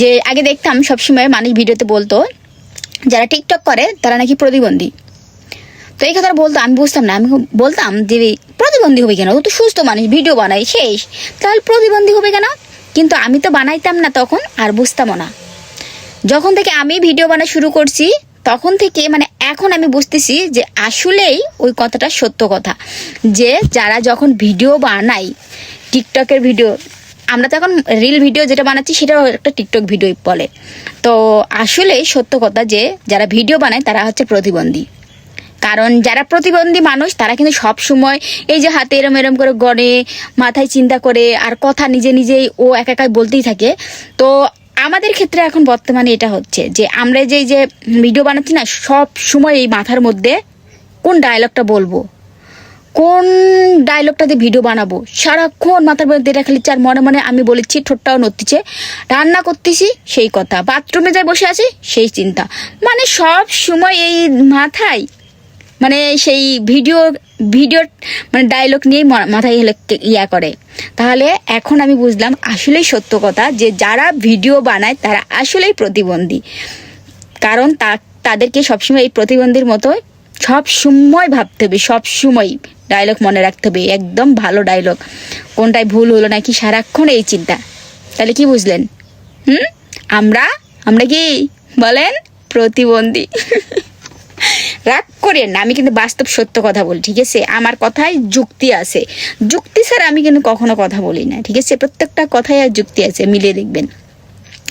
যে আগে দেখতাম সবসময় মানুষ ভিডিওতে বলতো, যারা টিকটক করে, তারা নাকি প্রতিবন্ধী। তো এই কথাটা বলতো, আমি বুঝতাম না, আমি বলতাম যে প্রতিবন্ধী হবে কেন? ও তো সুস্থ মানুষ, ভিডিও বানায়, শেষ। তাহলে প্রতিবন্ধী হবে কেন? কিন্তু আমি তো বানাইতাম না তখন, আর বুঝতামও না। যখন থেকে আমি ভিডিও বানা শুরু করছি, তখন থেকে মানে এখন আমি বুঝতেছি যে আসলেই ওই কথাটা সত্য কথা। যে যারা যখন ভিডিও বানাই টিকটকের ভিডিও আমরা তো এখন রিল ভিডিও যেটা বানাচ্ছি সেটাও একটা টিকটক ভিডিও বলে। তো আসলেই সত্য কথা যে, যারা ভিডিও বানায় তারা হচ্ছে প্রতিবন্ধী। কারণ যারা প্রতিবন্ধী মানুষ, তারা কিন্তু সব সময় এই যে হাতে এরম এরম করে গড়ে, মাথায় চিন্তা করে, আর কথা নিজে নিজেই ও একা একাই বলতেই থাকে। তো আমাদের ক্ষেত্রে এখন বর্তমানে এটা হচ্ছে যে, আমরা যে যে ভিডিও বানাচ্ছি না সব সময় এই মাথার মধ্যে কোন ডায়লগটা বলব? কোন ডায়লগটাতে ভিডিও বানাবো? সারাক্ষণ মাথার মধ্যে এটা খালি চার মনে মনে আমি বলেছি, ঠোঁটটাও নড়তিছে। রান্না করতেছি, সেই কথা। বাথরুমে যাই বসে আছি, সেই চিন্তা। মানে সব সময় এই মাথায় মানে সেই ভিডিও ভিডিও মানে ডায়লগ নিয়েই মাথায় ইয়া করে। তাহলে এখন আমি বুঝলাম, আসলেই সত্য কথা যে যারা ভিডিও বানায়, তারা আসলেই প্রতিবন্ধী। কারণ তা, তাদেরকে সবসময় এই প্রতিবন্ধীর মতো সব সময় ভাবতে হবে, সব সময় ডায়লগ মনে রাখতে হবে, একদম ভালো ডায়লগ কোনটায় ভুল হলো নাকি সারাক্ষণ এই চিন্তা। তাহলে কি বুঝলেন? হুম? আমরা আমরা কি বলেন? প্রতিবন্ধী। রাগ করেন না, আমি কিন্তু বাস্তব সত্য কথা বলি, ঠিক আছে? আমার কথায় যুক্তি আছে। যুক্তি স্যার আমি কিন্তু কখনো কথা বলি না, ঠিক আছে? প্রত্যেকটা কথায় আর যুক্তি আছে, মিলিয়ে দেখবেন।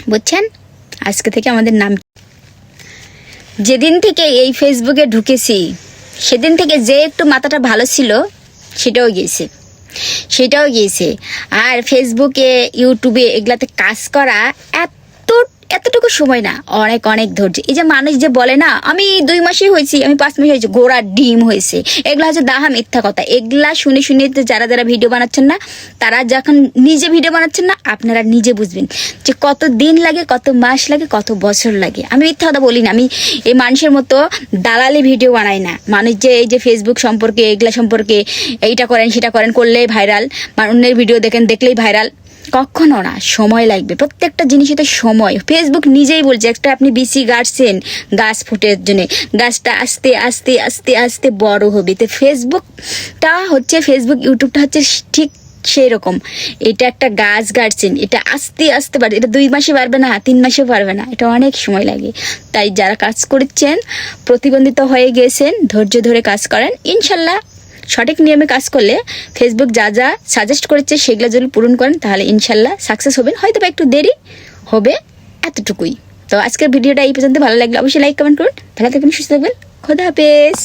বুঝছেন? আজকে থেকে আমাদের নাম যেদিন থেকে এই ফেসবুকে ঢুকেছি, সেদিন থেকে যে একটু মাথাটা ভালো ছিল, সেটাও গিয়েছে। সেটাও গিয়েছে। আর ফেসবুকে ইউটিউবে এগুলাতে কাজ করা এত এতটুকু সময় না, অনেক অনেক ধৈর্য। এই যে মানুষ যে বলে না, আমি দুই মাসই হয়েছি, আমি পাঁচ মাস হয়েছি গোড়ার ডিম হয়েছে। এগুলা হচ্ছে দাহা মিথ্যা কথা। এগুলা শুনে শুনে যারা যারা ভিডিও বানাচ্ছেন না, তারা যখন নিজে ভিডিও বানাচ্ছেন না, আপনারা নিজে বুঝবেন যে কত দিন লাগে, কত মাস লাগে, কত বছর লাগে। আমি মিথ্যা কথা বলি না, আমি এই মানুষের মতো দালালি ভিডিও বানাই না। মানুষ যে এই যে ফেসবুক সম্পর্কে, এগুলা সম্পর্কে এইটা করেন, সেটা করেন, করলেই ভাইরাল অন্যের ভিডিও দেখেন, দেখলেই ভাইরাল কখনো না, সময় লাগবে। প্রত্যেকটা জিনিসে তো সময়। ফেসবুক নিজেই বলছে, একটা আপনি বিসি গাড়ছেন, গাছ ফুটের জন্য। গাছটা আস্তে আস্তে আস্তে আস্তে বড় হবে। তো ফেসবুকটা হচ্ছে ফেসবুক ইউটিউবটা হচ্ছে ঠিক সেই রকম এটা একটা গাছ গাড়ছেন, এটা আস্তে আস্তে বাড়বে। এটা দুই মাসে পারবে না, তিন মাসে পারবে না। এটা অনেক সময় লাগে। তাই যারা কাজ করছেন, প্রতিবন্ধিত হয়ে গেছেন, ধৈর্য ধরে কাজ করেন, ইনশাল্লাহ সঠিক নিয়মে কাজ করলে ফেসবুক যা যা সাজেস্ট করেছে সেগুলো যদি পূরণ করেন, তাহলে ইনশাল্লাহ সাকসেস হবেন হয়তো বা একটু দেরি হবে এতটুকুই। তো আজকের ভিডিওটা এই পর্যন্ত। ভালো লাগলে অবশ্যই লাইক কমেন্ট করুন। ভালো থাকবেন, সুস্থ থাকবেন। খোদা হাফেজ।